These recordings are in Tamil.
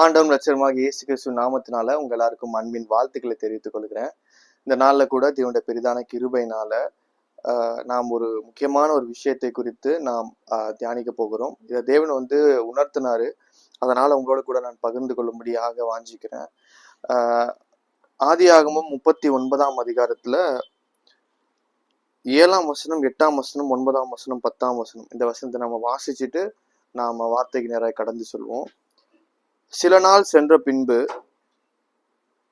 ஆண்டவன் லட்சமாக இயேசு கிறிஸ்து நாமத்தினால உங்க எல்லாருக்கும் அன்பின் வாழ்த்துக்களை தெரிவித்துக் கொள்கிறேன். இந்த நாள்ல கூட தேவனுடைய பெரிதான கிருபையினால நாம் ஒரு முக்கியமான ஒரு விஷயத்தை குறித்து நாம் தியானிக்க போகிறோம். இதை தேவன் வந்து உணர்த்தினாரு. அதனால உங்களோட கூட நான் பகிர்ந்து கொள்ளும்படியாக வாஞ்சிக்கிறேன். ஆதி ஆகமும் முப்பத்தி ஒன்பதாம் அதிகாரத்துல ஏழாம் வசனம் எட்டாம் வசனம் ஒன்பதாம் வசனம் பத்தாம் வசனம் இந்த வசனத்தை நம்ம வாசிச்சுட்டு நாம வார்த்தைக்கு நேராக கடந்து சொல்வோம். சில நாள் சென்ற பின்பு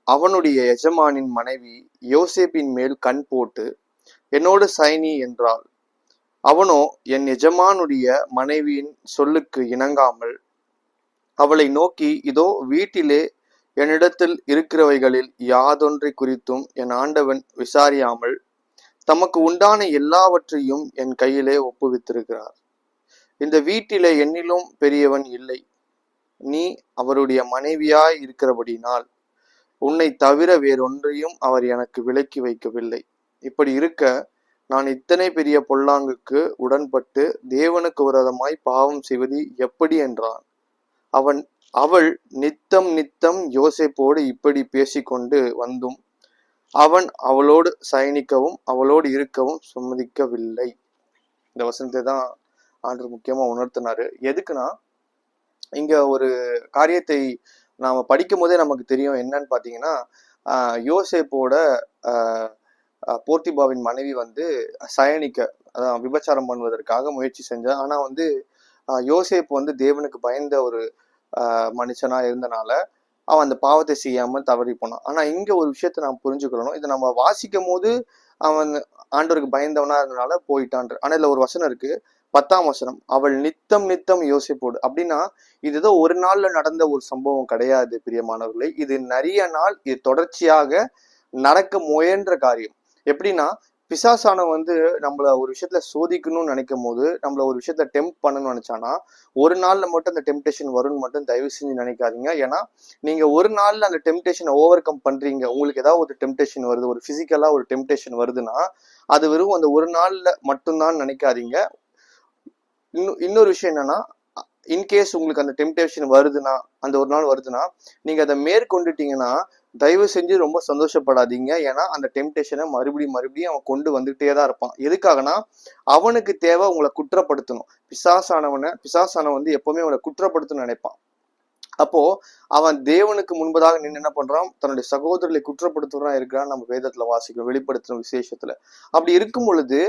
அவனுடைய எஜமானின் மனைவி யோசேப்பின் மேல் கண் போட்டு என்னோடு சைனி என்றாள். அவனோ என் எஜமானுடைய மனைவியின் சொல்லுக்கு இணங்காமல் அவளை நோக்கி இதோ வீட்டிலே என்னிடத்தில் இருக்கிறவைகளில் யாதொன்றை குறித்தும் என் ஆண்டவன் விசாரியாமல் தமக்கு உண்டான எல்லாவற்றையும் என் கையிலே ஒப்புவித்திருக்கிறார். இந்த வீட்டிலே என்னிலும் பெரியவன் இல்லை. நீ அவருடைய மனைவியாய் இருக்கிறபடினால் உன்னை தவிர வேறொன்றையும் அவர் எனக்கு விலக்கி வைக்கவில்லை. இப்படி இருக்க நான் இத்தனை பெரிய பொல்லாங்குக்கு உடன்பட்டு தேவனுக்கு விரதமாய் பாவம் செய்வது எப்படி என்றான். அவன் அவள் நித்தம் நித்தம் யோசேப்போடு இப்படி பேசிக்கொண்டு வந்தும் அவன் அவளோடு சயனிக்கவும் அவளோடு இருக்கவும் சம்மதிக்கவில்லை. இந்த வசனத்தை தான் ஆண்டு முக்கியமாக உணர்த்தினாரு. எதுக்குன்னா இங்க ஒரு காரியத்தை நாம படிக்கும் போதே நமக்கு தெரியும். என்னன்னு பாத்தீங்கன்னா யோசேப்போட போர்த்திபாவின் மனைவி வந்து சயனிக்க அதான் விபச்சாரம் பண்ணுவதற்காக முயற்சி செஞ்சா ஆனா வந்து யோசேப் வந்து தேவனுக்கு பயந்த ஒரு மனுஷனாக மனுஷனா இருந்தனால அவன் அந்த பாவத்தை செய்யாம தவறி போனான். ஆனா இங்க ஒரு விஷயத்த நாம் புரிஞ்சுக்கணும். இதை நம்ம வாசிக்கும் போது அவன் ஆண்டவருக்கு பயந்தவனா இருந்தனால போயிட்டான் ஆனா இதுல ஒரு வசனம் இருக்கு. பத்தாம் வசனம் அவள் நித்தம் நித்தம் யோசிப்போடு. அப்படின்னா இது ஏதோ ஒரு நாள்ல நடந்த ஒரு சம்பவம் கிடையாது பிரியமானவர்களே. இது நிறைய நாள் இது தொடர்ச்சியாக நடக்க முயன்ற காரியம். எப்படின்னா பிசாசானம் வந்து நம்மள ஒரு விஷயத்துல சோதிக்கணும்னு நினைக்கும் போது நம்மள ஒரு விஷயத்த டெம்ப் பண்ணணும்னு நினைச்சானா ஒரு நாள்ல மட்டும் அந்த டெம்டேஷன் வரும்னு மட்டும் தயவு செஞ்சு நினைக்காதீங்க. ஏன்னா நீங்க ஒரு நாள்ல அந்த டெம்டேஷனை ஓவர் கம் பண்றீங்க. உங்களுக்கு ஏதாவது ஒரு டெம்டேஷன் வருது ஒரு பிசிக்கலா ஒரு டெம்டேஷன் வருதுன்னா அது வெறும் அந்த ஒரு நாள்ல மட்டும்தான் நினைக்காதீங்க. இன்னும் இன்னொரு விஷயம் என்னன்னா இன்கேஸ் உங்களுக்கு அந்த டெம்டேஷன் வருதுன்னா அந்த ஒரு நாள் வருதுன்னா நீங்க அதை மேற்கொண்டுட்டீங்கன்னா தயவு செஞ்சு ரொம்ப சந்தோஷப்படாதீங்க. ஏன்னா அந்த டெம்டேஷனை மறுபடியும் மறுபடியும் அவன் கொண்டு வந்துகிட்டே தான் இருப்பான். எதுக்காகனா அவனுக்கு தேவை உங்களை குற்றப்படுத்தணும். பிசாசானவனை பிசாசானவன் வந்து எப்பவுமே உங்களை குற்றப்படுத்தணும்னு நினைப்பான். அப்போ அவன் தேவனுக்கு முன்பதாக நின்று என்ன பண்றான்? தன்னுடைய சகோதரர்களை குற்றப்படுத்துறான் இருக்கிறான் நம்ம வேதத்துல வாசிக்கிறோம் வெளிப்படுத்துற விசேஷத்துல. அப்படி இருக்கும் பொழுது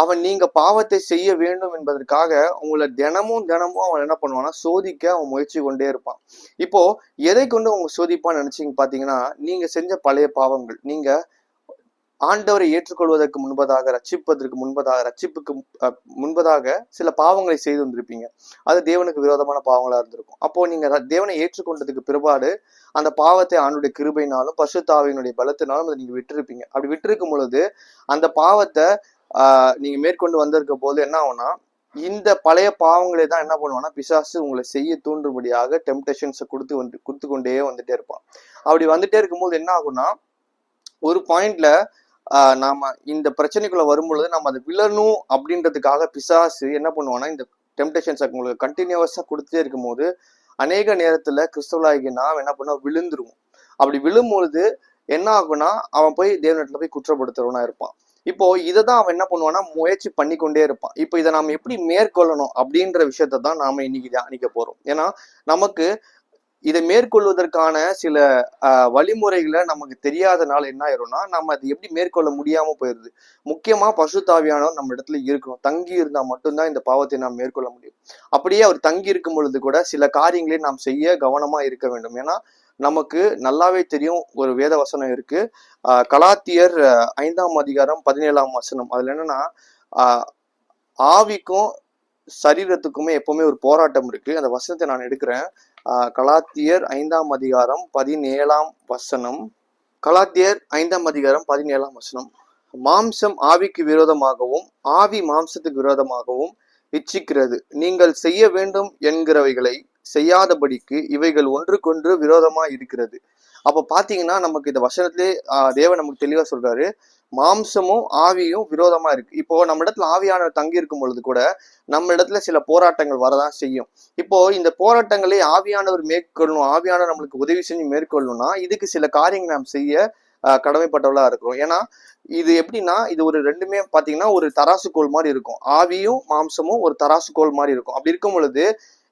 அவன் நீங்க பாவத்தை செய்ய வேண்டும் என்பதற்காக உங்களை தினமும் தினமும் அவன் என்ன பண்ணுவான்னா சோதிக்க அவன் முயற்சி கொண்டே இருப்பான். இப்போ எதை கொண்டு அவங்க சோதிப்பான்னு நினைச்சிங்க பாத்தீங்கன்னா நீங்க செஞ்ச பழைய பாவங்கள். நீங்க ஆண்டவரை ஏற்றுக்கொள்வதற்கு முன்பதாக ரட்சிப்பதற்கு முன்பதாக ரட்சிப்புக்கு முன்பதாக சில பாவங்களை செய்து வந்திருப்பீங்க. அது தேவனுக்கு விரோதமான பாவங்களா இருந்திருக்கும். அப்போ நீங்க தேவனை ஏற்றுக்கொண்டதுக்கு பிற்பாடு அந்த பாவத்தை ஆணுடைய கிருபையினாலும் பசுத்தாவினுடைய பலத்தினாலும் அதை நீங்க விட்டுருப்பீங்க. அப்படி விட்டுருக்கும் பொழுது அந்த பாவத்தை நீங்க மேற்கொண்டு வந்திருக்க போது என்ன ஆகும்னா இந்த பழைய பாவங்களை தான் என்ன பண்ணுவான்னா பிசாசு உங்களை செய்ய தூண்டும்படியாக டெம்டேஷன்ஸை கொடுத்து வந்து கொடுத்து கொண்டே வந்துட்டே இருப்பான். அப்படி வந்துட்டே இருக்கும்போது என்ன ஆகும்னா ஒரு பாயிண்ட்ல நாம இந்த பிரச்சனைக்குள்ள வரும்பொழுது நம்ம அதை விழணும் அப்படின்றதுக்காக பிசாசு என்ன பண்ணுவான்னா இந்த டெம்டேஷன்ஸை உங்களுக்கு கண்டினியூவஸா கொடுத்துட்டே இருக்கும்போது அநேக நேரத்துல கிறிஸ்தவலாகி நாம் என்ன பண்ணோம் விழுந்துருவோம். அப்படி விழும்பொழுது என்ன ஆகும்னா அவன் போய் தேவனிடத்துல போய் குற்றப்படுத்துறவனா இருப்பான். இப்போ இதை தான் அவன் என்ன பண்ணுவான்னா முயற்சி பண்ணி கொண்டே இருப்பான். இப்போ இதை நாம எப்படி மேற்கொள்ளணும் அப்படின்ற விஷயத்தை தான் நாம இன்னைக்கு தியானிக்க போறோம். ஏன்னா நமக்கு இதை மேற்கொள்வதற்கான சில வழிமுறைகளை நமக்கு தெரியாதனால என்ன ஆயிரும்னா நம்ம அதை எப்படி மேற்கொள்ள முடியாம போயிருது. முக்கியமா பசுத்தாவியானவர் நம்ம இடத்துல இருக்கணும். தங்கி இருந்தா மட்டும்தான் இந்த பாவத்தை நாம் மேற்கொள்ள முடியும். அப்படியே அவர் தங்கி இருக்கும் பொழுது கூட சில காரியங்களை நாம் செய்ய கவனமா இருக்க வேண்டும். ஏன்னா நமக்கு நல்லாவே தெரியும் ஒரு வேத வசனம் இருக்கு. கலாத்தியர் ஐந்தாம் அதிகாரம் பதினேழாம் வசனம். அதுல என்னன்னா ஆவிக்கும் சரீரத்துக்குமே எப்பவுமே ஒரு போராட்டம் இருக்கு. அந்த வசனத்தை நான் எடுக்கிறேன். கலாத்தியர் ஐந்தாம் அதிகாரம் பதினேழாம் வசனம். கலாத்தியர் ஐந்தாம் அதிகாரம் பதினேழாம் வசனம். மாம்சம் ஆவிக்கு விரோதமாகவும் ஆவி மாம்சத்துக்கு விரோதமாகவும் இச்சிக்கிறது. நீங்கள் செய்ய வேண்டும் என்கிறவைகளை செய்யாதபடிக்கு இவைகள் ஒன்றுக்கொன்று விரோதமா இருக்கிறது. அப்ப பாத்தீங்கன்னா நமக்கு இந்த வசனத்திலே தேவன் நமக்கு தெளிவா சொல்றாரு மாம்சமும் ஆவியும் விரோதமா இருக்கு. இப்போ நம்ம இடத்துல ஆவியானவர் தங்கி இருக்கும் பொழுது கூட நம்ம இடத்துல சில போராட்டங்கள் வரதான் செய்யும். இப்போ இந்த போராட்டங்களை ஆவியானவர் மேற்கொள்ளணும் ஆவியானவர் நம்மளுக்கு உதவி செஞ்சு மேற்கொள்ளணும்னா இதுக்கு சில காரியங்கள் நாம் செய்ய ஆஹ், கடமைப்பட்டவளா இருக்கிறோம். ஏன்னா இது எப்படின்னா இது ஒரு ரெண்டுமே பாத்தீங்கன்னா ஒரு தராசுகோல் மாதிரி இருக்கும். ஆவியும் மாம்சமும் ஒரு தராசுகோல் மாதிரி இருக்கும். அப்படி இருக்கும் பொழுது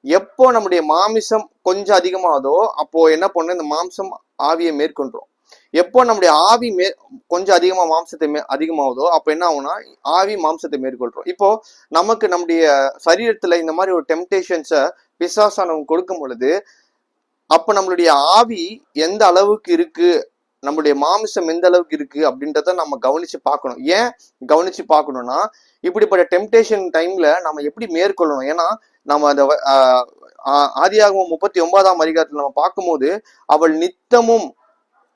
எப்போ நம்முடைய மாமிசம் கொஞ்சம் அதிகமாகுதோ அப்போ என்ன பண்ணும்? இந்த மாம்சம் ஆவியை மேற்கொண்டோம் எப்போ நம்முடைய ஆவி மே கொஞ்சம் அதிகமாக மாம்சத்தை மே அதிகமாகுதோ அப்போ என்ன ஆகும்னா ஆவி மாம்சத்தை மேற்கொள்றோம் இப்போ நமக்கு நம்முடைய சரீரத்தில் இந்த மாதிரி ஒரு டெம்டேஷன்ஸை பிசாசானவங்க கொடுக்கும் பொழுது அப்போ நம்மளுடைய ஆவி எந்த அளவுக்கு இருக்கு? நம்மளுடைய மாமிசம் எந்த அளவுக்கு இருக்கு அப்படின்றத நம்ம கவனிச்சு பார்க்கணும். ஏன் கவனிச்சு பார்க்கணும்னா இப்படிப்பட்ட டெம்டேஷன் டைம்ல நம்ம எப்படி மேற்கொள்ளணும்? ஏன்னா நம்ம அந்த வ- ஆஹ் முப்பத்தி ஒன்பதாம் அதிகாரத்துல நம்ம பார்க்கும்போது அவள் நித்தமும்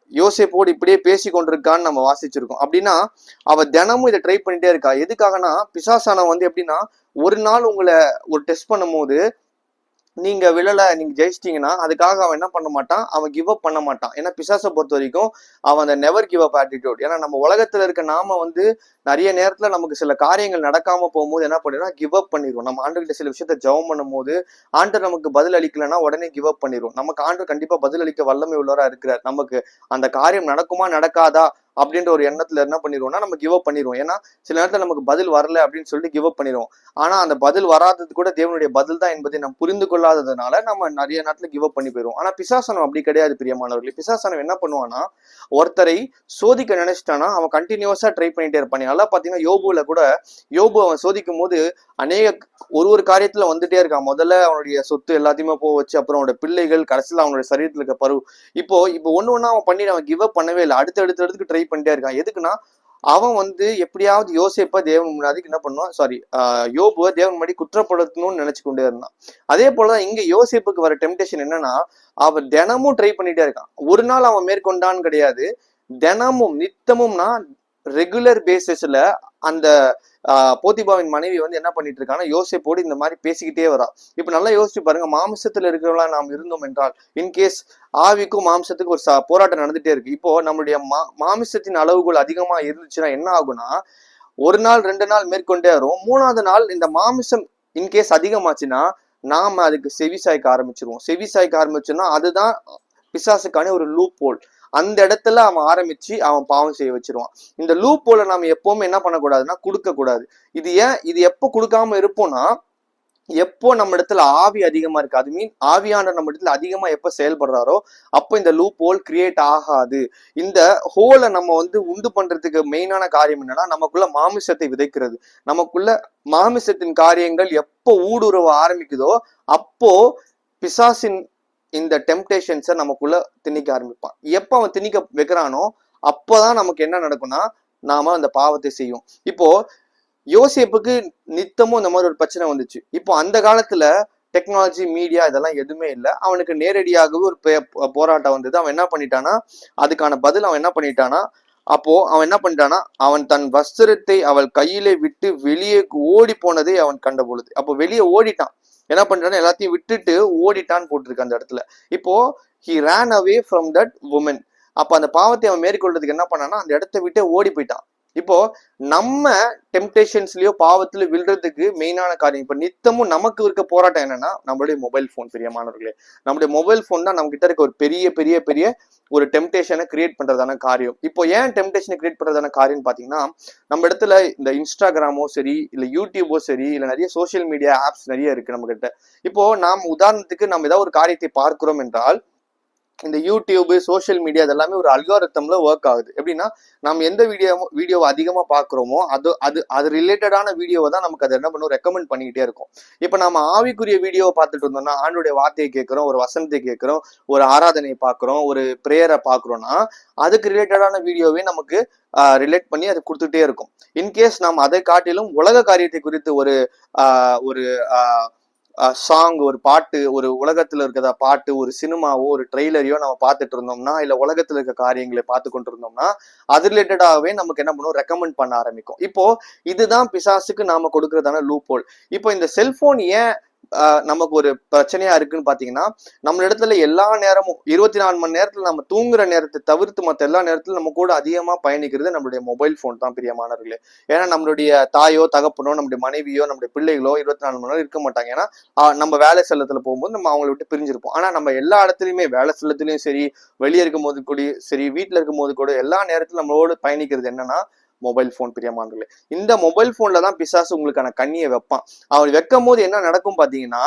யோசிப்போடு இப்படியே பேசி கொண்டிருக்கான்னு நம்ம வாசிச்சிருக்கோம். அப்படின்னா அவ தினமும் இதை ட்ரை பண்ணிட்டே இருக்கா. எதுக்காகனா பிசாசானம் வந்து எப்படின்னா ஒரு நாள் உங்களை ஒரு டெஸ்ட் பண்ணும்போது நீங்க விழல நீங்க ஜெயிச்சிட்டீங்கன்னா அதுக்காக அவன் என்ன பண்ண மாட்டான்? அவன் கிவ் அப் பண்ண மாட்டான். ஏன்னா பிசாசை பொறுத்த வரைக்கும் அவன் அந்த நெவர் கிவ் அப் ஆட்டிடியூட் ஏன்னா நம்ம உலகத்துல இருக்க நாம வந்து நிறைய நேரத்துல நமக்கு சில காரியங்கள் நடக்காம போகும்போது என்ன பண்ணிடுவோம் கிவ் அப் பண்ணிடுவோம் நம்ம ஆண்டுகிட்ட சில விஷயத்த ஜெபம் பண்ணும்போது ஆண்டு நமக்கு பதில் அளிக்கலைன்னா உடனே கிவ் அப் பண்ணிடுவோம் நமக்கு ஆண்டு கண்டிப்பா பதில் அளிக்க வல்லமை உள்ளவரா இருக்கிறார். நமக்கு அந்த காரியம் நடக்குமா நடக்காதா? அப்படின்ற ஒரு எண்ணத்துல என்ன பண்ணிடுவோம்னா நம்ம கிவ் அப் பண்ணிடுவோம் ஏன்னா சில நேரத்தில் நமக்கு பதில் வரல அப்படின்னு சொல்லிட்டு கிவ் அப் பண்ணிடுவோம் ஆனா அந்த பதில் வராதது கூட தேவனுடைய பதில் தான் என்பதை நம்ம புரிந்து கொள்ளாததுனால நம்ம நிறைய நேரத்துல கிவ் அப் பண்ணி போயிடுவோம் ஆனா பிசாசனம் அப்படி கிடையாது பிரியமானவர்களே. பிசாசனம் என்ன பண்ணுவான்னா ஒருத்தரை சோதிக்க நினைச்சிட்டானா அவன் கண்டினியூஸா ட்ரை பண்ணிட்டே இருப்பான். நல்லா பாத்தீங்கன்னா யோபுல கூட யோபு அவன் சோதிக்கும் போது அநேக ஒரு ஒரு காரியத்துல வந்துட்டே இருக்கான். முதல்ல அவனுடைய சொத்து எல்லாத்தையுமே போக வச்சு அப்புறம் அவனோட பிள்ளைகள் கடைசியில் அவனுடைய சரீரத்துல இருக்க பருவ இப்போ இப்போ ஒன்று ஒன்றா அவன் பண்ணி அவன் கிவ் அப் பண்ணவே இல்லை. அடுத்து அடுத்து அடுத்து ட்ரை பண்ணிட்டே இருக்கான். எதுக்குன்னா அவன் வந்து எப்படியாவது யோசிப்பா தேவன் முன்னாடி என்ன பண்ணுவான்? சாரி யோபுவை தேவன் முன்னாடி குற்றப்படுத்தணும்னு நினைச்சு கொண்டே இருந்தான். அதே போலதான் இங்க யோசிப்புக்கு வர டெம்டேஷன் என்னன்னா அவன் தினமும் ட்ரை பண்ணிட்டே இருக்கான். ஒரு நாள் அவன் மேற்கொண்டான்னு கிடையாது. தினமும் நித்தமும்னா ரெகுலர் பேசிஸ்ல அந்த போத்திபாவின் மனைவி வந்து என்ன பண்ணிட்டு இருக்காங்கன்னா யோசிப்போடு இந்த மாதிரி பேசிக்கிட்டே வரா. இப்ப நல்லா யோசிச்சு பாருங்க மாமிசத்துல இருக்கிறவங்களா நாம் இருந்தோம் என்றால் இன்கேஸ் ஆவிக்கும் மாம்சத்துக்கும் ஒரு ச- போராட்டம் நடந்துட்டே இருக்கு. இப்போ நம்மளுடைய மா மாமிசத்தின் அளவுகள் அதிகமா இருந்துச்சுன்னா என்ன ஆகும்னா ஒரு நாள் ரெண்டு நாள் மேற்கொண்டே வரும். மூணாவது நாள் இந்த மாமிசம் இன்கேஸ் அதிகமாச்சுன்னா நாம அதுக்கு செவி சாய்க்க ஆரம்பிச்சிருவோம். செவி சாய்க்க ஆரம்பிச்சோம்னா அதுதான் பிசாசுக்கான ஒரு லூப் போல் அந்த இடத்துல அவன் ஆரம்பிச்சு அவன் பாவம் செய்ய வச்சிருவான். இந்த லூப் போல நாம எப்பவுமே என்ன பண்ணக்கூடாதுன்னா கொடுக்க கூடாது இது ஏன்? இது எப்போ கொடுக்காம இருப்போம்னா எப்போ நம்ம இடத்துல ஆவி அதிகமா இருக்கு அது மீன் ஆவியான நம்ம இடத்துல அதிகமா எப்ப செயல்படுறாரோ அப்போ இந்த லூப் ஹோல் கிரியேட் ஆகாது. இந்த ஹோலை நம்ம வந்து உண்டு பண்றதுக்கு மெயினான காரியம் என்னன்னா நமக்குள்ள மாமிசத்தை விதைக்கிறது. நமக்குள்ள மாமிசத்தின் காரியங்கள் எப்போ ஊடுருவ ஆரம்பிக்குதோ அப்போ பிசாசின் இந்த டெம்டேஷன்ஸை நமக்குள்ள திணிக்க ஆரம்பிப்பான். எப்போ அவன் திணிக்க வைக்கிறானோ அப்போதான் நமக்கு என்ன நடக்கும்னா நாம அந்த பாவத்தை செய்யும் இப்போ யோசேப்புக்கு நித்தமும் இந்த மாதிரி ஒரு பிரச்சனை வந்துச்சு. இப்போ அந்த காலத்துல டெக்னாலஜி மீடியா இதெல்லாம் எதுவுமே இல்லை. அவனுக்கு நேரடியாகவே ஒரு போராட்டம் வந்தது. அவன் என்ன பண்ணிட்டானா அதுக்கான பதில் அவன் என்ன பண்ணிட்டானா அப்போ அவன் என்ன பண்ணிட்டானா அவன் தன் வஸ்திரத்தை அவள் கையிலே விட்டு வெளியே ஓடி போனதை அவன் கண்ட பொழுது. அப்போ வெளியே ஓடிட்டான். என்ன பண்றான்னு எல்லாத்தையும் விட்டுட்டு ஓடிட்டான்னு போட்டிருக்கு அந்த இடத்துல. இப்போ he ran away from that woman அப்ப அந்த பாவத்தை அவன் மேற்கொள்றதுக்கு என்ன பண்ணான்னா அந்த இடத்த விட்டே ஓடி போயிட்டான். இப்போ நம்ம டெம்டேஷன்ஸ்லயோ பாவத்துல விழுறதுக்கு மெயினான காரியம் இப்ப நித்தமும் நமக்கு இருக்க போராட்டம் என்னன்னா நம்மளுடைய மொபைல் ஃபோன் பிரியமானவர்களே. நம்மளுடைய மொபைல் ஃபோன் தான் நம்ம கிட்ட இருக்க ஒரு பெரிய பெரிய பெரிய ஒரு டெம்டேஷனை கிரியேட் பண்றதான காரியம். இப்போ ஏன் டெம்டேஷனை கிரியேட் பண்றதான காரியம் பாத்தீங்கன்னா நம்ம இடத்துல இந்த இன்ஸ்டாகிராமோ சரி இல்ல யூடியூபோ சரி இல்ல நிறைய சோஷியல் மீடியா ஆப்ஸ் நிறைய இருக்கு நம்ம கிட்ட. இப்போ நாம் உதாரணத்துக்கு நம்ம ஏதாவது ஒரு காரியத்தை பார்க்கிறோம் என்றால் இந்த யூடியூப் சோஷியல் மீடியா இதெல்லாமே ஒரு அல்காரத்தம்ல ஒர்க் ஆகுது. எப்படின்னா நம்ம எந்த வீடியோ வீடியோவை அதிகமா பாக்குறோமோ அது அது அது ரிலேட்டடான வீடியோவை தான் நமக்கு அதை என்ன பண்ணும் ரெக்கமெண்ட் பண்ணிக்கிட்டே இருக்கும். இப்போ நம்ம ஆவிக்குரிய வீடியோவை பார்த்துட்டு இருந்தோம்னா ஆண்டுடைய வார்த்தையை கேட்கிறோம் ஒரு வசனத்தை கேட்கிறோம் ஒரு ஆராதனையை பார்க்குறோம் ஒரு ப்ரேயரை பார்க்குறோம்னா அதுக்கு ரிலேட்டடான வீடியோவே நமக்கு ரிலேட் பண்ணி அது கொடுத்துட்டே இருக்கும். இன்கேஸ் நாம் அதை காட்டிலும் உலக காரியத்தை குறித்து ஒரு ஆஹ், ஒரு சாங் ஒரு பாட்டு ஒரு உலகத்துல இருக்கிற பாட்டு ஒரு சினிமாவோ ஒரு ட்ரெய்லரையோ நம்ம பார்த்துட்டு இருந்தோம்னா இல்ல உலகத்துல இருக்க காரியங்களை பார்த்து கொண்டு இருந்தோம்னா அது ரிலேட்டடாகவே நமக்கு என்ன பண்ணும்? ரெக்கமெண்ட் பண்ண ஆரம்பிக்கும். இப்போ இதுதான் பிசாசுக்கு நாம கொடுக்கறதான லூப் ஹோல் இப்போ இந்த செல்போன் ஏன் நமக்கு ஒரு பிரச்சனையா இருக்குன்னு பாத்தீங்கன்னா நம்ம இடத்துல எல்லா நேரமும் இருபத்தி நாலு மணி நேரத்துல நம்ம தூங்குற நேரத்தை தவிர்த்து மத்த எல்லா நேரத்திலும் நம்ம கூட அதிகமா பயணிக்கிறது நம்மளுடைய மொபைல் போன் தான் பிரியமானவர்களே ஏன்னா நம்மளுடைய தாயோ தகப்பனோ நம்முடைய மனைவியோ நம்முடைய பிள்ளைகளோ இருபத்தி நாலு மணி நேரம் இருக்க மாட்டாங்க. ஏன்னா நம்ம வேலை செல்லத்துல போகும்போது நம்ம அவங்கள விட்டு பிரிஞ்சிருப்போம். ஆனா நம்ம எல்லா இடத்துலயுமே வேலை செல்லத்துலயும் சரி வெளியே இருக்கும் போது கூட சரி வீட்டுல இருக்கும் போது கூட எல்லா நேரத்திலும் நம்மளோட பயணிக்கிறது என்னன்னா மொபைல் ஃபோன் பிரியமானவர்களே இந்த மொபைல் ஃபோன்ல தான் பிசாசு உங்களுக்கான கண்ணியை வைப்பான். அவன் வைக்கும் போது என்ன நடக்கும் பாத்தீங்கன்னா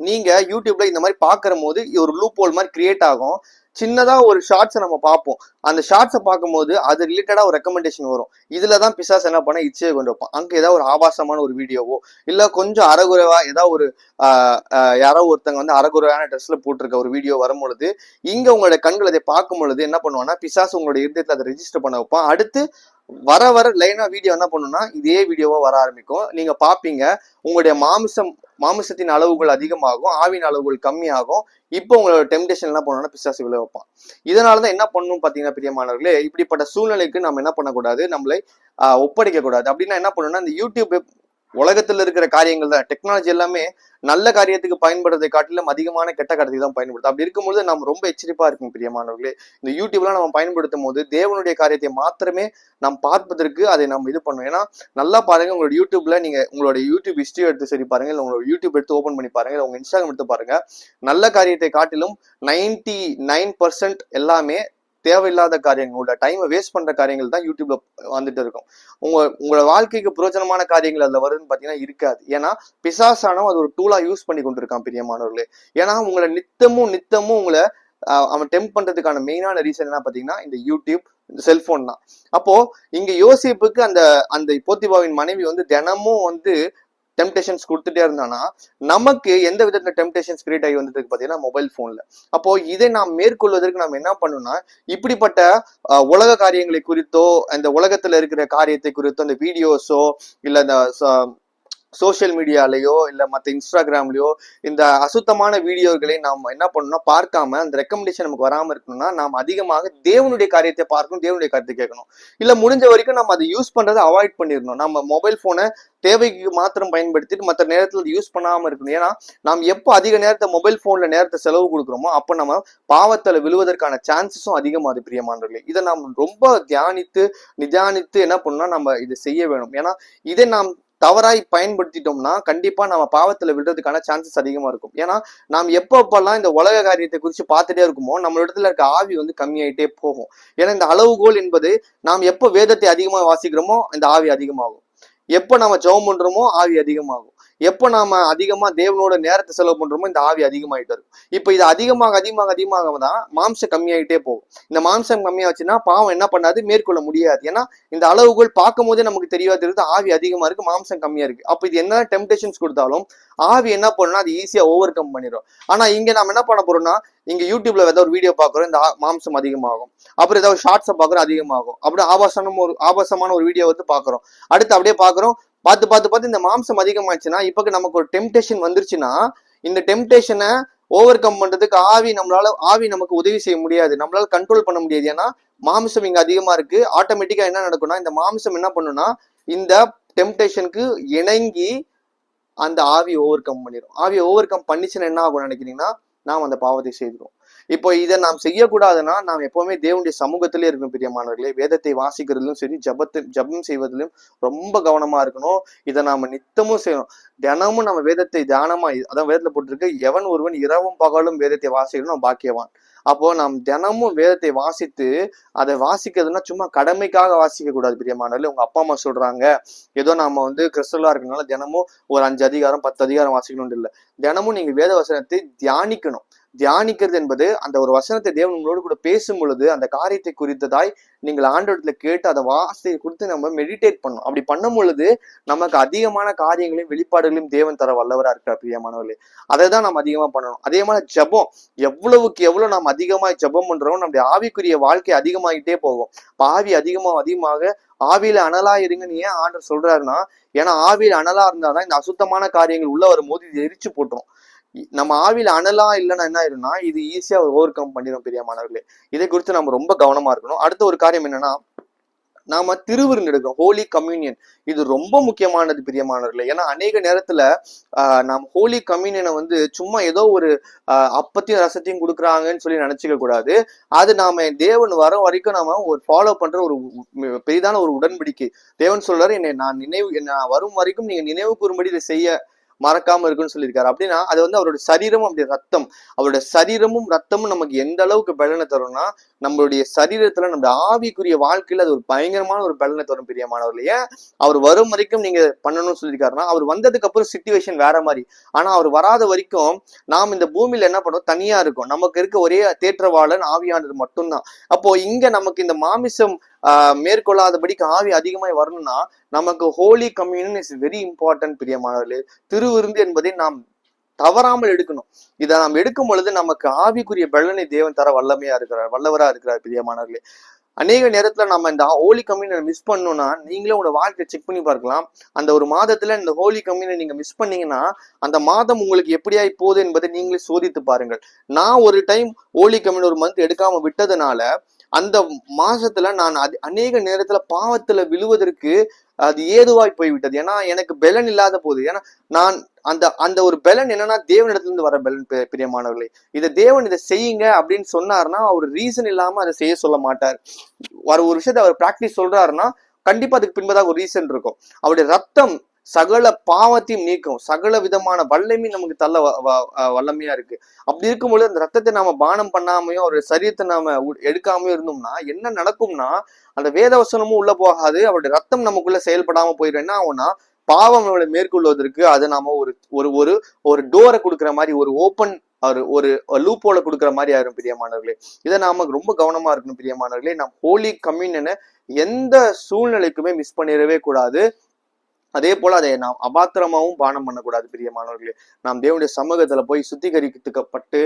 நீங்க யூடியூப்ல இந்த மாதிரி பாக்குற போது ஒரு லூப் ஹோல் மாதிரி கிரியேட் ஆகும். சின்னதா ஒரு ஷார்ட்ஸை நம்ம பார்ப்போம். அந்த ஷார்ட்ஸை பார்க்கும்போது அது ரிலேட்டடா ஒரு ரெக்கமெண்டேஷன் வரும். இதுல தான் பிசாஸ் என்ன பண்ண இச்சையை கொண்டு வைப்பான். அங்க ஏதாவது ஒரு ஆபாசமான ஒரு வீடியோவோ இல்ல கொஞ்சம் அறகுறைவா ஏதாவது ஒரு யாரோ ஒருத்தங்க வந்து அறகுறையான ட்ரெஸ்ல போட்டிருக்க ஒரு வீடியோ வரும் பொழுது இங்க உங்களோட கண்கள் அதை பார்க்கும் பொழுது என்ன பண்ணுவான்னா பிசாசு உங்களோட இருதயத்தில் அதை ரெஜிஸ்டர் பண்ண வைப்பான். அடுத்து வர வர லைனா வீடியோ என்ன பண்ணுன்னா இதே வீடியோவா வர ஆரம்பிக்கும். நீங்க பாப்பீங்க உங்களுடைய மாமிசம் மாமிசத்தின் அளவுகள் அதிகமாகும் ஆவின் அளவுகள் கம்மியாகும். இப்போ உங்களோட டெம்டேஷன் என்ன பண்ணணும்னா பிசாசு விளை வைப்பான். இதனாலதான் என்ன பண்ணணும் பாத்தீங்கன்னா பிரியமானவர்களே இப்படிப்பட்ட சூழ்நிலைக்கு நம்ம என்ன பண்ணக்கூடாது? நம்மளை ஒப்படைக்க கூடாது அப்படின்னா என்ன பண்ணணும்னா இந்த யூடியூப் உலகத்தில் இருக்கிற காரியங்கள் தான். டெக்னாலஜி எல்லாமே நல்ல காரியத்துக்கு பயன்படுறதை காட்டிலும் அதிகமான கெட்ட காரியத்துக்கு தான் பயன்படுத்தும் அப்படி இருக்கும்போது நம்ம ரொம்ப எச்சரிப்பா இருக்கும் பிரியமானவர்களே இந்த யூடியூப்லாம் நம்ம பயன்படுத்தும் போது தேவனுடைய காரியத்தை மாத்திரமே நாம் பார்ப்பதற்கு அதை நம்ம இது பண்ணணும். ஏன்னா நல்லா பாருங்க உங்களோட யூடியூப்ல நீங்க உங்களோட யூடியூப் ஹிஸ்டரி எடுத்து சரி பாருங்க இல்லை உங்களோட யூடியூப் எடுத்து ஓபன் பண்ணி பாருங்க இல்லை உங்க இன்ஸ்டாகிராம் எடுத்து பாருங்க. நல்ல காரியத்தை காட்டிலும் நைன்டி நைன் பர்சன்ட் எல்லாமே தேவையில்லாத காரியங்கள் உங்களோட டைமை வேஸ்ட் பண்ற காரியங்கள் தான் யூடியூப்ல வந்துட்டு இருக்கும். உங்க உங்களோட வாழ்க்கைக்கு பிரயோஜனமான காரியங்கள் அதுல வருதுன்னு பாத்தீங்கன்னா இருக்காது. ஏன்னா பிசாசானவன் அது ஒரு டூலா யூஸ் பண்ணி கொண்டிருக்கான் பிரியமானவர்களே ஏன்னா உங்களை நித்தமும் நித்தமும் உங்களை ஆஹ், அவன் டெம்ப் பண்றதுக்கான மெயினான ரீசன் என்ன பாத்தீங்கன்னா இந்த யூடியூப் இந்த செல்போன் தான். அப்போ இங்க யோசிப்புக்கு அந்த அந்த போத்திபாவின் மனைவி வந்து தினமும் வந்து டெம்டேஷன்ஸ் கொடுத்துட்டே இருந்தானா நமக்கு எந்த விதத்துல டெம்டேஷன்ஸ் கிரியேட் ஆகி வந்ததுக்கு பாத்தீங்கன்னா மொபைல் போன்ல அப்போ இதை நாம் மேற்கொள்வதற்கு நாம் என்ன பண்ணணும்னா இப்படிப்பட்ட உலக காரியங்களை குறித்தோ அந்த உலகத்துல இருக்கிற காரியத்தை குறித்தோ அந்த வீடியோஸோ இல்ல இந்த சோஷியல் மீடியாலேயோ இல்லை மற்ற இன்ஸ்டாகிராம்லேயோ இந்த அசுத்தமான வீடியோக்களை நாம் என்ன பண்ணணும்னா பார்க்காம அந்த ரெக்கமெண்டேஷன் நமக்கு வராமல் இருக்கணும்னா நாம் அதிகமாக தேவனுடைய காரியத்தை பார்க்கணும் தேவனுடைய காரியத்தை கேட்கணும். இல்லை முடிஞ்ச வரைக்கும் நம்ம அதை யூஸ் பண்ணுறதை அவாய்ட் பண்ணிடணும். நம்ம மொபைல் ஃபோனை தேவைக்கு மாத்திரம் பயன்படுத்திட்டு மற்ற நேரத்தில் யூஸ் பண்ணாமல் இருக்கணும். ஏன்னா நாம் எப்போ அதிக நேரத்தை மொபைல் ஃபோனில் நேரத்தை செலவு கொடுக்குறோமோ அப்போ நம்ம பாவத்தில் விழுவதற்கான சான்சஸும் அதிகமாகுது பிரியமானவர்களே. இதை நாம் ரொம்ப தியானித்து நிதானித்து என்ன பண்ணணும்னா நம்ம இதை செய்ய வேணும். ஏன்னா இதை நாம் தவறாய் பயன்படுத்திட்டோம்னா கண்டிப்பா நம்ம பாவத்துல விடுறதுக்கான சான்சஸ் அதிகமா இருக்கும். ஏன்னா நாம் எப்போ எப்பெல்லாம் இந்த உலக காரியத்தை குறித்து பார்த்துட்டே இருக்குமோ நம்ம இடத்துல இருக்க ஆவி வந்து கம்மியாயிட்டே போகும். ஏன்னா இந்த அளவுகோல் என்பது நாம் எப்போ வேதத்தை அதிகமாக வாசிக்கிறோமோ இந்த ஆவி அதிகமாகும். எப்போ நம்ம ஜெபம் பண்றோமோ ஆவி அதிகமாகும். எப்போ நாம அதிகமாக தேவனோட நேரத்தை செலவு பண்ணுறோமோ இந்த ஆவி அதிகமாகிட்டு இருக்கும். இப்போ இது அதிகமாக அதிகமாக அதிகமாக தான் மாம்சம் கம்மியாகிட்டே போகும். இந்த மாம்சம் கம்மியாச்சுன்னா பாவம் என்ன பண்ணாது? மேற்கொள்ள முடியாது. ஏன்னா இந்த அளவுகள் பார்க்கும் போதே நமக்கு தெரியாது. தெரியுது ஆவி அதிகமா இருக்கு மாம்சம் கம்மியாக இருக்கு. அப்போ இது என்ன டெம்டேஷன்ஸ் கொடுத்தாலும் ஆவி என்ன பண்ணும்னா அது ஈஸியாக ஓவர் கம் பண்ணிடும் ஆனால் இங்கே நம்ம என்ன பண்ண போறோம்னா இங்க யூடியூப்ல ஏதாவது ஒரு வீடியோ பார்க்குறோம் இந்த மாம்சம் அதிகமாகும். அப்புறம் ஏதாவது ஷார்ட்ஸை பார்க்குறோம் அதிகமாகும். அப்படியே ஆபாசமான ஒரு ஆபாசமான ஒரு வீடியோ வந்து பார்க்குறோம். அடுத்து அப்படியே பாக்குறோம் பார்த்து பார்த்து பார்த்து இந்த மாம்சம் அதிகமாச்சுன்னா இப்போ நமக்கு ஒரு டெம்டேஷன் வந்துருச்சுன்னா இந்த டெம்டேஷனை ஓவர் கம் பண்றதுக்கு ஆவி நம்மளால ஆவி நமக்கு உதவி செய்ய முடியாது. நம்மளால கண்ட்ரோல் பண்ண முடியாது. ஏன்னா மாம்சம் இங்க அதிகமா இருக்கு. ஆட்டோமேட்டிக்கா என்ன நடக்கும்னா இந்த மாம்சம் என்ன பண்ணும்னா இந்த டெம்டேஷனுக்கு இணங்கி அந்த ஆவி ஓவர் கம் பண்ணிடும் ஆவி ஓவர் கம் பண்ணிச்சுன்னா என்ன ஆகும் நினைக்கிறீங்கன்னா நாம் அந்த பாவத்தை செய்கிறோம் இப்போ இதை நாம் செய்யக்கூடாதுன்னா நாம் எப்பவுமே தேவனுடைய சமூகத்திலே இருக்கணும் பிரியமானவர்களே. வேதத்தை வாசிக்கிறதுலும் சரி ஜபத்து ஜபம் செய்வதிலும் ரொம்ப கவனமா இருக்கணும். இதை நாம நித்தமும் செய்யணும். தினமும் நம்ம வேதத்தை தியானமா அதான் வேதத்துல போட்டிருக்கு எவன் ஒருவன் இரவும் பகலும் வேதத்தை வாசிக்கணும் பாக்கியவான். அப்போ நாம் தினமும் வேதத்தை வாசித்து அதை வாசிக்கிறதுனா சும்மா கடமைக்காக வாசிக்க கூடாது பிரியமானவர்களே. உங்க அப்பா அம்மா சொல்றாங்க ஏதோ நாம வந்து கிறிஸ்தவலா இருக்கனால தினமும் ஒரு அஞ்சு அதிகாரம் பத்து அதிகாரம் வாசிக்கணும்னு இல்லை. தினமும் நீங்க வேத வசனத்தை தியானிக்கணும். தியானிக்கிறது என்பது அந்த ஒரு வசனத்தை தேவன் உங்களோடு கூட பேசும் பொழுது அந்த காரியத்தை குறித்ததாய் நீங்கள் ஆண்டோடத்துல கேட்டு அதை வாசத்தை குறித்து நம்ம மெடிடேட் பண்ணணும். அப்படி பண்ணும் பொழுது நமக்கு அதிகமான காரியங்களையும் வெளிப்பாடுகளையும் தேவன் தர வல்லவரா இருக்கிறார் பிரியமானவர்களே அதை தான் நம்ம அதிகமா பண்ணணும். அதே மாதிரி ஜெபம். எவ்வளவுக்கு எவ்வளவு நாம் அதிகமாக ஜெபம் பண்றோம் நம்முடைய ஆவிக்குரிய வாழ்க்கை அதிகமாகிட்டே போகும். ஆவி அதிகமாக அதிகமாக ஆவியில அனலா இருங்கன்னு ஏன் ஆண்டர் சொல்றாருன்னா ஏன்னா ஆவியில் அனலா இருந்தாதான் இந்த அசுத்தமான காரியங்கள் உள்ள வரும்போது இது எரிச்சு போட்டுரும். நம்ம ஆவியில் அனலா இல்லைன்னா என்ன ஆயிரும்னா இது ஈஸியா ஓவர் கம் பண்ணிடும் பெரிய மாணவர்களே. இதை குறித்து நம்ம ரொம்ப கவனமா இருக்கணும். அடுத்த ஒரு காரியம் என்னன்னா நாம திருவிருந்து எடுக்கிறோம் ஹோலி கம்யூனியன் இது ரொம்ப முக்கியமானது பிரியமானவர்களே ஏன்னா அநேக நேரத்துல நாம் ஹோலி கம்யூனியனை வந்து சும்மா ஏதோ ஒரு அப்பத்தையும் ரசத்தையும் கொடுக்குறாங்கன்னு சொல்லி நினைச்சுக்க கூடாது. அது நாம தேவன் வர வரைக்கும் நாம ஒரு ஃபாலோ பண்ற ஒரு பெரிதான ஒரு உடன்படிக்கை. தேவன் சொல்றாரு என்னை நான் நினைவு நான் வரும் வரைக்கும் நீங்க நினைவு கூறும்படி இதை செய்ய மறக்காம இருக்குன்னு சொல்லியிருக்காரு. அப்படின்னா அது வந்து அவரோட சரீரமும் அப்படி ரத்தம். அவரோட சரீரமும் ரத்தமும் நமக்கு எந்த அளவுக்கு பலனை தரும்னா நம்மளுடைய சரீரத்துல நம்ம ஆவிக்குரிய வாழ்க்கையில அது ஒரு பயங்கரமான ஒரு பலனை தரும் பிரியமானவர் இல்லையா அவர் வரும் வரைக்கும் நீங்க பண்ணணும்னு சொல்லியிருக்காருன்னா அவர் வந்ததுக்கு அப்புறம் சுச்சுவேஷன் வேற மாதிரி. ஆனா அவர் வராத வரைக்கும் நாம் இந்த பூமியில என்ன பண்ணோம் தனியா இருக்கும். நமக்கு இருக்க ஒரே தேற்றவாளன் ஆவியானது மட்டும்தான். அப்போ இங்க நமக்கு இந்த மாமிசம் மேற்கொள்ளாதபடிக்கு ஆவி அதிகமாய் வரணும்னா நமக்கு holy communion is very important பிரியமானவர்களே. திருவிருந்து என்பதை நாம் தவறாமல் எடுக்கணும். இதை நாம் எடுக்கும் பொழுது நமக்கு ஆவிக்குரிய பலனை தேவன் தர வல்லமையா இருக்கிறார் வல்லவரா இருக்கிறார் பிரியமானவர்களே. அநேக நேரத்துல நம்ம இந்த ஹோலி கம்யூனியன் மிஸ் பண்ணோம்னா நீங்களே உங்களோட வாழ்க்கையை செக் பண்ணி பார்க்கலாம். அந்த ஒரு மாதத்துல இந்த ஹோலி கம்யூனியன் நீங்க மிஸ் பண்ணீங்கன்னா அந்த மாதம் உங்களுக்கு எப்படியாய் போகுது என்பதை நீங்களே சோதித்து பாருங்கள். நான் ஒரு டைம் ஹோலி கம்யூனியன் ஒரு மந்த் எடுக்காம விட்டதுனால அந்த மாசத்துல நான் அது அநேக நேரத்துல பாவத்துல விழுவதற்கு அது ஏதுவாய் போய்விட்டது. ஏன்னா எனக்கு பெலன் இல்லாத போது ஏன்னா நான் அந்த அந்த ஒரு பெலன் என்னன்னா தேவனிடத்துல இருந்து வர பெலன் பிரியமானவர்களே. இதை தேவன் இதை செய்யுங்க அப்படின்னு சொன்னாருன்னா அவர் ரீசன் இல்லாம அதை செய்ய சொல்ல மாட்டார். ஒரு ஒரு விஷயத்த அவர் பிராக்டிஸ் சொல்றாருன்னா கண்டிப்பா அதுக்கு பின்பதாக ஒரு ரீசன் இருக்கும். அவருடைய ரத்தம் சகல பாவத்தையும் நீக்கும். சகல விதமான வல்லமையும் நமக்கு தள்ள வ- வல்லமையா இருக்கு. அப்படி இருக்கும்பொழுது அந்த ரத்தத்தை நாம பானம் பண்ணாமையோ அவருடைய சரீரத்தை நாம உ- இருந்தோம்னா என்ன நடக்கும்னா அந்த வேதவசனமும் உள்ள போகாது. அவருடைய ரத்தம் நமக்குள்ள செயல்படாம போயிடும் என்ன ஆகும்னா பாவம் நம்மளை மேற்கொள்வதற்கு அது நாம ஒரு ஒரு ஒரு ஒரு டோரை கொடுக்குற மாதிரி ஒரு ஓப்பன் ஒரு ஒரு லூப்போல கொடுக்குற மாதிரி ஆயிரும் பிரியமானவர்களே. இதை நாம ரொம்ப கவனமா இருக்கணும் பிரியமானவர்களே. நாம் ஹோலி கம்யூனியனை எந்த சூழ்நிலைக்குமே மிஸ் பண்ணிடவே கூடாது. அதே போல அதை நாம் அபாத்திரமாவும் பானம் பண்ணக்கூடாது பிரியமானவர்களே நாம் தேவனுடைய சமூகத்துல போய் சுத்திகரிக்கப்பட்டு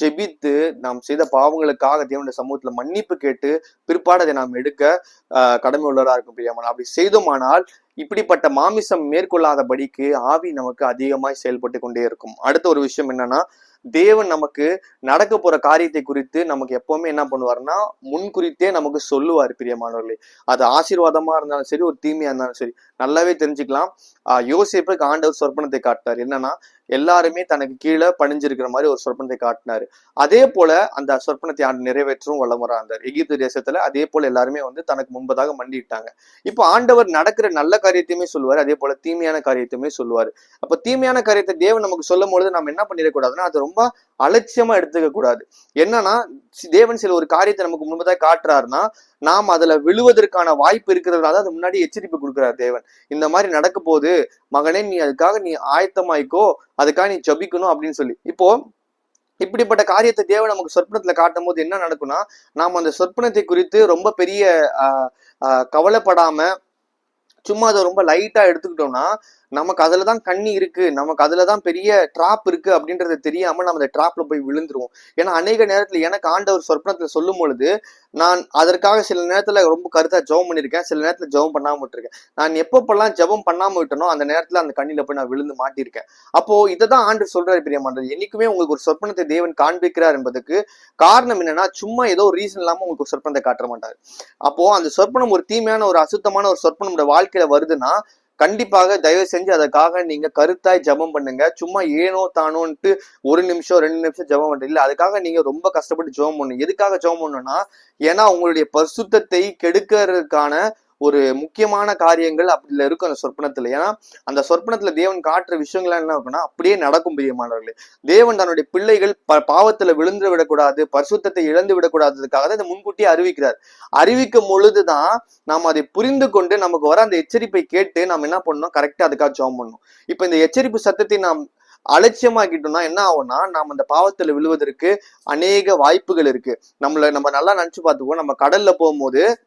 ஜெபித்து நாம் செய்த பாவங்களுக்காக தேவனுடைய சமூகத்துல மன்னிப்பு கேட்டு பிற்பாடு அதை நாம் எடுக்க ஆஹ், கடமை உள்ளவரா இருக்கும் பிரியமான அப்படி செய்தோமானால் இப்படிப்பட்ட மாமிசம் மேற்கொள்ளாதபடிக்கு ஆவி நமக்கு அதிகமாய் செயல்பட்டு கொண்டே இருக்கும். அடுத்த ஒரு விஷயம் என்னன்னா தேவன் நமக்கு நடக்க போற காரியத்தை குறித்து நமக்கு எப்பவுமே என்ன பண்ணுவாருன்னா முன்குறித்தே நமக்கு சொல்லுவார் பிரியமானவர்களே. அது ஆசீர்வாதமா இருந்தாலும் சரி ஒரு தீமையா இருந்தாலும் சரி. நல்லாவே தெரிஞ்சுக்கலாம். ஆஹ் ஆண்டவர் சொற்பனத்தை காட்டினார் என்னன்னா எல்லாருமே தனக்கு கீழே பணிஞ்சிருக்கிற மாதிரி ஒரு சொற்பனத்தை காட்டினாரு. அதே போல அந்த சொற்பனத்தை ஆண்டு நிறைவேற்றவும் வல்லமரா இருந்தார் எகிப்து தேசத்துல அதே போல எல்லாருமே வந்து தனக்கு முன்பதாக மண்டிட்டாங்க இப்போ ஆண்டவர் நடக்கிற நல்ல காரியத்தையுமே சொல்லுவார் அதே போல தீமையான காரியத்தையுமே சொல்லுவார். அப்ப தீமையான காரியத்தை தேவன் நமக்கு சொல்லும் பொழுது நம்ம என்ன பண்ணிடக்கூடாதுன்னா அது ரொம்ப அலட்சியமா எடுத்துக்க கூடாது என்னன்னா தேவன் சில ஒரு காரியத்தை நமக்கு முன்பதாக காட்டுறாருன்னா நாம் அதுல விழுவதற்கான வாய்ப்பு இருக்கிறதுனால அது முன்னாடி எச்சரிப்பு கொடுக்கிறார் தேவன். இந்த மாதிரி நடக்க போது மகனே நீ அதுக்காக நீ ஆயத்தமாயிக்கோ அதுக்காக நீ ஜபிக்கணும் அப்படின்னு சொல்லி. இப்போ இப்படிப்பட்ட காரியத்தை தேவன் நமக்கு சொற்பனத்துல காட்டும் போது என்ன நடக்கும்னா நாம் அந்த சொற்பனத்தை குறித்து ரொம்ப பெரிய ஆஹ், கவலைப்படாம சும்மா அதை ரொம்ப லைட்டா எடுத்துக்கிட்டோம்னா நமக்கு அதுல தான் கண்ணி இருக்கு நமக்கு அதுல தான் பெரிய ட்ராப் இருக்கு அப்படின்றத தெரியாம நம்ம அந்த ட்ராப்ல போய் விழுந்துருவோம். ஏன்னா அநேக நேரத்துல எனக்கு ஆண்டவர் சொற்பனத்துல சொல்லும் பொழுது நான் அதற்காக சில நேரத்துல ரொம்ப கருத்தா ஜெபம் பண்ணியிருக்கேன் சில நேரத்துல ஜெபம் பண்ணாம விட்டுருக்கேன். நான் எப்பப்பெல்லாம் ஜெபம் பண்ணாம விட்டனோ அந்த நேரத்துல அந்த கண்ணில போய் நான் விழுந்து மாட்டியிருக்கேன். அப்போ இதை தான் ஆண்டு சொல்றாரு பிரியமானது என்னைக்குமே உங்களுக்கு ஒரு சொற்பனத்தை தேவன் காண்பிக்கிறார் என்பதுக்கு காரணம் என்னன்னா சும்மா ஏதோ ஒரு ரீசன் இல்லாம உங்களுக்கு ஒரு சொற்பனத்தை காட்ட மாட்டாரு. அப்போ அந்த சொற்பனம் ஒரு தீமையான ஒரு அசுத்தமான ஒரு சொற்பனம் வாழ்க்கை வாழ்க்கையில வருதுன்னா கண்டிப்பாக தயவு செஞ்சு அதுக்காக நீங்க கருத்தாய் ஜெபம் பண்ணுங்க. சும்மா ஏனோ தானோன்ட்டு ஒரு நிமிஷம் ரெண்டு நிமிஷம் ஜெபம் பண்ணுறது இல்லை அதுக்காக நீங்க ரொம்ப கஷ்டப்பட்டு ஜெபம் பண்ணணும். எதுக்காக ஜெபம் பண்ணணும்னா ஏன்னா உங்களுடைய பரிசுத்தத்தை கெடுக்கிறதுக்கான ஒரு முக்கியமான காரியங்கள் அப்படில இருக்கும் அந்த சொற்பனத்துல. ஏன்னா அந்த சொற்பனத்துல தேவன் காட்டுற விஷயங்கள் என்ன இருக்குன்னா அப்படியே நடக்கும் பிரியமானவர்களே. தேவன் தன்னுடைய பிள்ளைகள் ப- பாவத்துல விழுந்து விடக்கூடாது பரிசுத்தத்தை இழந்து விடக்கூடாததுக்காக தான் இதை முன்கூட்டியே அறிவிக்கிறார். அறிவிக்கும் பொழுதுதான் நாம் அதை புரிந்து கொண்டு நமக்கு வர அந்த எச்சரிப்பை கேட்டு நாம் என்ன பண்ணணும்? கரெக்டா அதுக்காக ஜெபம் பண்ணணும். இப்ப இந்த எச்சரிப்பு சத்தத்தை நாம் அலட்சியமாக்கிட்டோம்னா என்ன ஆகும்னா நாம் அந்த பாவத்துல விழுவதற்கு அநேக வாய்ப்புகள் இருக்கு. நம்மள நம்ம நல்லா நினைச்சு பார்த்துக்குவோம். நம்ம கடல்ல போகும்போது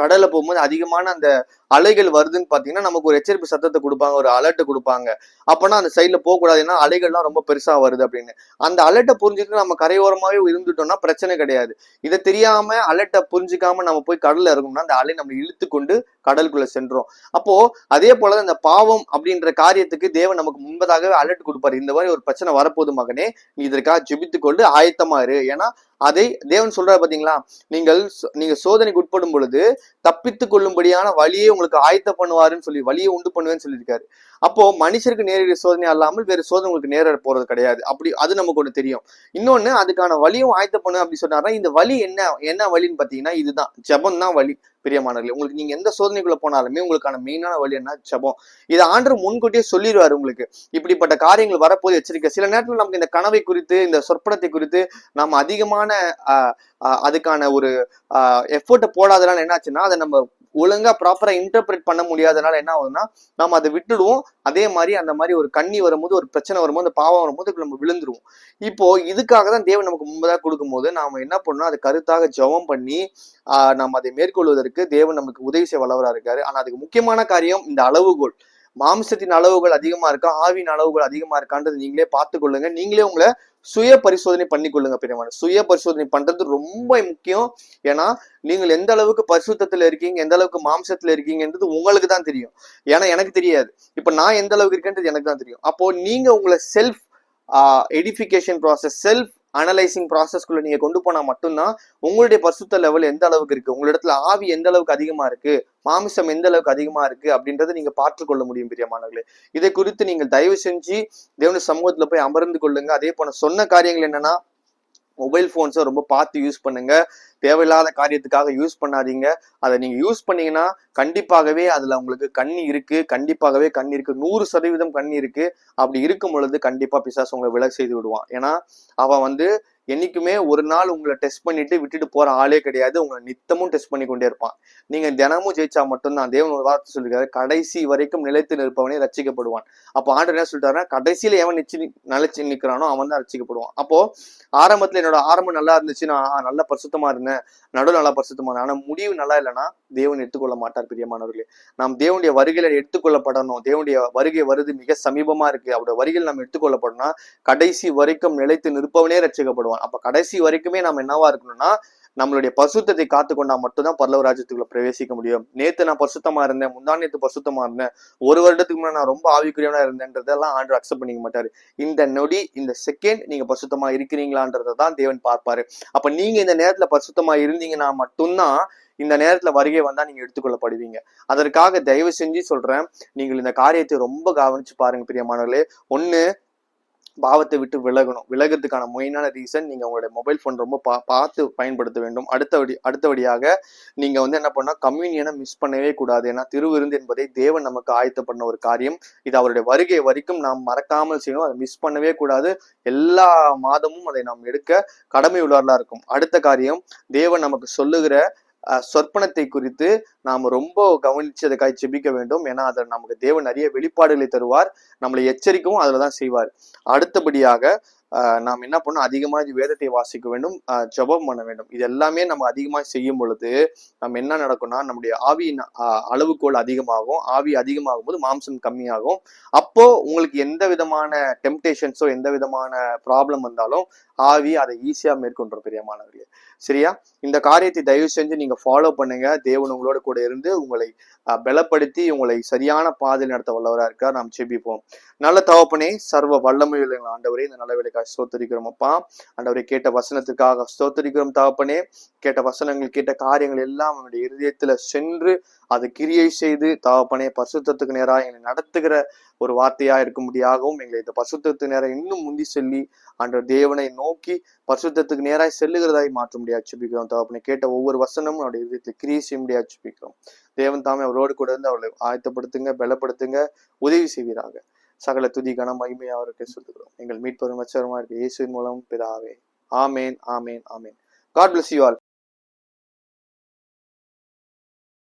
கடல்ல போகும்போது அதிகமான அந்த அலைகள் வருதுன்னு பாத்தீங்கன்னா நமக்கு ஒரு எச்சரிப்பு சத்தத்தை கொடுப்பாங்க ஒரு அலர்ட் கொடுப்பாங்க. அப்பனா அந்த சைட்ல போக கூடாது ஏன்னா அலைகள்லாம் ரொம்ப பெருசா வருது அப்படின்னு. அந்த அலர்ட்டை புரிஞ்சுக்கிட்டு நம்ம கரையோரமாவே இருந்துட்டோம்னா பிரச்சனை கிடையாது. இதை தெரியாம அலர்ட்டை புரிஞ்சுக்காம நம்ம போய் கடல்ல இறங்கணும்னா அந்த அலை நம்ம இழுத்து கொண்டு கடலுக்குள்ள சென்றோம் அப்போ அதே போல இந்த பாவம் அப்படின்ற காரியத்துக்கு தேவன் நமக்கு முன்பதாகவே அலர்ட் கொடுப்பாரு. இந்த மாதிரி ஒரு பிரச்சனை வரப்போது மகனே நீ இதற்காக ஜெபித்து கொண்டு ஆயத்தமா இரு ஏன்னா அதை தேவன் சொல்றாரு பாத்தீங்களா? நீங்கள் நீங்க சோதனைக்கு உட்படும் பொழுது தப்பித்து கொள்ளும்படியான வழியை உங்களுக்கு ஆயத்த பண்ணுவாருன்னு சொல்லி வழியை உண்டு பண்ணுவேன்னு சொல்லியிருக்காரு. அப்போ மனுஷருக்கு நேரடி சோதனை அல்லாமல் வேறு சோதனை உங்களுக்கு நேர போறது கிடையாது. அப்படி அது நமக்கு ஒன்று தெரியும். இன்னொன்னு அதுக்கான வழியும் ஆயத்த பண்ணு அப்படி சொன்னாருன்னா இந்த வழி என்ன என்ன வழின்னு பாத்தீங்கன்னா இதுதான். ஜெபம் தான் வழி பிரியமானவர்களே உங்களுக்கு நீங்க எந்த சோதனைக்குள்ள போனாலுமே உங்களுக்கான மெயினான வழி என்ன? ஜெபம். இதை ஆண்டு முன்கூட்டியே சொல்லிடுவாரு உங்களுக்கு. இப்படிப்பட்ட காரியங்கள் வரப்போது எச்சரிக்கை. சில நேரத்துல நமக்கு இந்த கனவை குறித்து இந்த சொற்பனத்தை குறித்து நம்ம அதிகமான ஆஹ், ஆஹ், அதுக்கான ஒரு எஃபோர்ட்டை போடாதனால என்னாச்சுன்னா அதை நம்ம ஒழுங்கா ப்ராப்பரா இன்டர்பிரேட் பண்ண முடியாதனால என்ன ஆகுதுன்னா நம்ம அதை விட்டுடுவோம். அதே மாதிரி அந்த மாதிரி ஒரு கண்ணி வரும்போது ஒரு பிரச்சனை வரும்போது அந்த பாவம் வரும்போது நம்ம விழுந்துருவோம். இப்போ இதுக்காக தான் தேவன் நமக்கு முன்பதாக கொடுக்கும்போது நாம என்ன பண்ணணும் அதை கருத்தாக ஜெபம் பண்ணி நாம் நம்ம அதை மேற்கொள்வதற்கு தேவன் நமக்கு உதவி செய்ய வல்லவரா இருக்காரு. ஆனா அதுக்கு முக்கியமான காரியம் இந்த அளவுகோல். மாம்சத்தின் அளவுகள் அதிகமா இருக்கா? ஆவியின் அளவுகள் அதிகமா இருக்கான்றது நீங்களே பார்த்து கொள்ளுங்க. நீங்களே உங்களை சுய பரிசோதனை பண்ணிக்கொள்ளுங்க கொள்ளுங்க சுய பரிசோதனை பண்றது ரொம்ப முக்கியம். ஏன்னா நீங்கள் எந்த அளவுக்கு பரிசுத்தத்துல இருக்கீங்க எந்த அளவுக்கு மாம்சத்துல இருக்கீங்கன்றது உங்களுக்கு தான் தெரியும். ஏன்னா எனக்கு தெரியாது. இப்ப நான் எந்த அளவுக்கு இருக்கேன்றது எனக்கு தான் தெரியும். அப்போ நீங்க உங்களை self edification process self analysing ப்ராசஸ்க்குள்ள நீங்க கொண்டு போனா மட்டும்தான் உங்களுடைய பரிசுத்த லெவல் எந்த அளவுக்கு இருக்கு? உங்களிடத்துல ஆவி எந்த அளவுக்கு அதிகமா இருக்கு? மாமிசம் எந்த அளவுக்கு அதிகமா இருக்கு? அப்படின்றத நீங்க பார்த்து கொள்ள முடியும் பிரியமானவர்களே இதை குறித்து நீங்கள் தயவு செஞ்சு தேவன சமூகத்துல போய் அமர்ந்து கொள்ளுங்க. அதே போல சொன்ன காரியங்கள் என்னன்னா மொபைல் ஃபோன்ஸை ரொம்ப பார்த்து யூஸ் பண்ணுங்க. தேவையில்லாத காரியத்துக்காக யூஸ் பண்ணாதீங்க. அதை நீங்க யூஸ் பண்ணீங்கன்னா கண்டிப்பாகவே அதுல உங்களுக்கு கண் இருக்கு. கண்டிப்பாகவே கண் இருக்கு. நூறு சதவீதம் கண் இருக்கு. அப்படி இருக்கும் பொழுது கண்டிப்பா பிசாஸ் உங்களை விலக செய்து விடுவான். ஏன்னா அவன் வந்து என்னைக்குமே ஒரு நாள் உங்களை டெஸ்ட் பண்ணிட்டு விட்டுட்டு போற ஆளே கிடையாது. உங்களை நித்தமும் டெஸ்ட் பண்ணி கொண்டே இருப்பான். நீங்க தினமும் ஜெயிச்சா மட்டும்தான் தேவன் ஒரு வார்த்தை சொல்லிருக்காரு. கடைசி வரைக்கும் நிலைத்து நிற்பவனே ரசிக்கப்படுவான் அப்போ ஆண்டு என்ன சொல்லிட்டாருன்னா கடைசியில எவன் நிச்சு நிலைச்சு நிற்கிறானோ அவன் தான் ரசிக்கப்படுவான் அப்போ ஆரம்பத்துல என்னோட ஆரம்பம் நல்லா இருந்துச்சு. நான் நல்ல நல்லா பரிசுத்தமா இருந்தேன். நடுவு நல்லா பரிசுத்தமான ஆனால் ஆனா முடிவு நல்லா இல்லைன்னா தேவன் எடுத்துக்கொள்ள மாட்டார் பிரியமானவர்களே. நாம் தேவனுடைய வருகையில எடுத்துக்கொள்ளப்படணும். தேவனுடைய வருகை வருது மிக சமீபமா இருக்கு. அவருடைய வருகையில் நம்ம எடுத்துக்கொள்ளப்படணும்னா கடைசி வரைக்கும் நிலைத்து நிற்பவனே ரசிக்கப்படுவான் அப்ப கடைசி வரைக்குமே நாம் என்னவா இருக்கணும்னா நம்மளுடைய பசுத்தத்தை காத்து கொண்டா மட்டும்தான் பல்லவ ராஜ்யத்துக்குள்ள பிரவேசிக்க முடியும். நேத்து நான் பசுத்தமா இருந்தேன் முந்தா நேத்து பசுத்தமா இருந்தேன். ஒரு வருடத்துக்கு முன்னாடி நான் ரொம்ப ஆவிக்குரியவனா இருந்தேன்றதெல்லாம் ஆண்டு அக்செப்ட் பண்ணிக்க மாட்டாரு. இந்த நொடி இந்த செகண்ட் நீங்க பசுத்தமா இருக்கிறீங்களான்றதை தான் தேவன் பார்ப்பாரு. அப்ப நீங்க இந்த நேரத்துல பசுத்தமா இருந்தீங்கன்னா மட்டும்தான் இந்த நேரத்துல வருகை வந்தா நீங்க எடுத்துக்கொள்ளப்படுவீங்க. அதற்காக தயவு செஞ்சு சொல்றேன் நீங்கள் இந்த காரியத்தை ரொம்ப கவனிச்சு பாருங்க பிரியமானவர்களே. ஒண்ணு பாவத்தை விட்டு விலகணும். விலகிறதுக்கான மெயினான ரீசன் நீங்கள் உங்களுடைய மொபைல் ஃபோன் ரொம்ப பா பார்த்து பயன்படுத்த வேண்டும். அடுத்தபடி அடுத்தபடியாக நீங்கள் வந்து என்ன பண்ணால் கம்யூனியனை மிஸ் பண்ணவே கூடாது. ஏன்னா திருவிருந்து என்பதை தேவன் நமக்கு ஆயத்த பண்ண ஒரு காரியம். இது அவருடைய வருகை வரைக்கும் நாம் மறக்காமல் செய்யணும். அதை மிஸ் பண்ணவே கூடாது. எல்லா மாதமும் அதை நாம் எடுக்க கடமை உள்ளவர்களா இருக்கும். அடுத்த காரியம் தேவன் நமக்கு சொல்லுகிற சொற்பனத்தை குறித்து நாம் ரொம்ப கவனிச்சு அதுக்காக ஜெபிக்க வேண்டும். ஏன்னா அதில் நமக்கு தேவன் நிறைய வெளிப்பாடுகளை தருவார். நம்மளை எச்சரிக்கவும் அதில் தான் செய்வார். அடுத்தபடியாக நாம் என்ன பண்ணணும்? அதிகமாக வேதத்தை வாசிக்க வேண்டும் ஜபம் ஜெபம் பண்ண வேண்டும். இது எல்லாமே நம்ம அதிகமாக செய்யும் பொழுது நம்ம என்ன நடக்கும்னா நம்முடைய ஆவியின் ஆஹ் அளவுகோல் அதிகமாகும். ஆவி அதிகமாகும் போது மாம்சம் கம்மியாகும். அப்போ உங்களுக்கு எந்த விதமான டெம்டேஷன்ஸோ எந்த விதமான ப்ராப்ளம் வந்தாலும் ஆவி அதை ஈஸியா மேற்கொண்டுரும் பெரியமானவர்களே சரியா? இந்த காரியத்தை தயவு செஞ்சு நீங்க ஃபாலோ பண்ணுங்க. தேவன் உங்களோட கூட இருந்து உங்களை பலப்படுத்தி உங்களை சரியான பாதையில் நடத்த வல்லவரா இருக்கார். நாம் செபிப்போம் நல்ல தவப்பனே சர்வ வல்லமையுள்ள ஆண்டவரே இந்த நல்ல வேலைக்காக ஸ்தோத்தரிக்கிறோம் அப்பா. ஆண்டவரை கேட்ட வசனத்துக்காக ஸ்தோத்தரிக்கிறோம் தகப்பனே. கேட்ட வசனங்கள் கேட்ட காரியங்கள் எல்லாம் அவனுடைய இருதயத்துல சென்று அது கிரியை செய்து தகப்பனே பரிசுத்தத்துக்கு நேராக எங்களை நடத்துகிற ஒரு வார்த்தையா இருக்கும்படியாகவும் எங்களை இந்த பசுத்தத்துக்கு நேராக இன்னும் முந்தி செல்லி அன்ற தேவனை நோக்கி பரிசுத்தத்துக்கு நேராய் செல்லுகிறதாய் மாற்ற முடியாது. சுபிக்கிறோம் தகப்பனை கேட்ட ஒவ்வொரு வசனமும் அவருடைய இருதயத்தை கிரியை செய்ய முடியாது. சுபிக்கிறோம் தேவன் தாமே அவரோடு கூட இருந்து அவளை ஆயத்தப்படுத்துங்க பலப்படுத்துங்க உதவி செய்வீராக. சகல துதி கன மகிமை அவருக்கு சொல்லுகிறோம் எங்கள் மீட்பெரும் மச்சரமா இருக்கு இயேசுவின் மூலம் பிதாவே. ஆமேன் ஆமேன் ஆமேன். God bless you all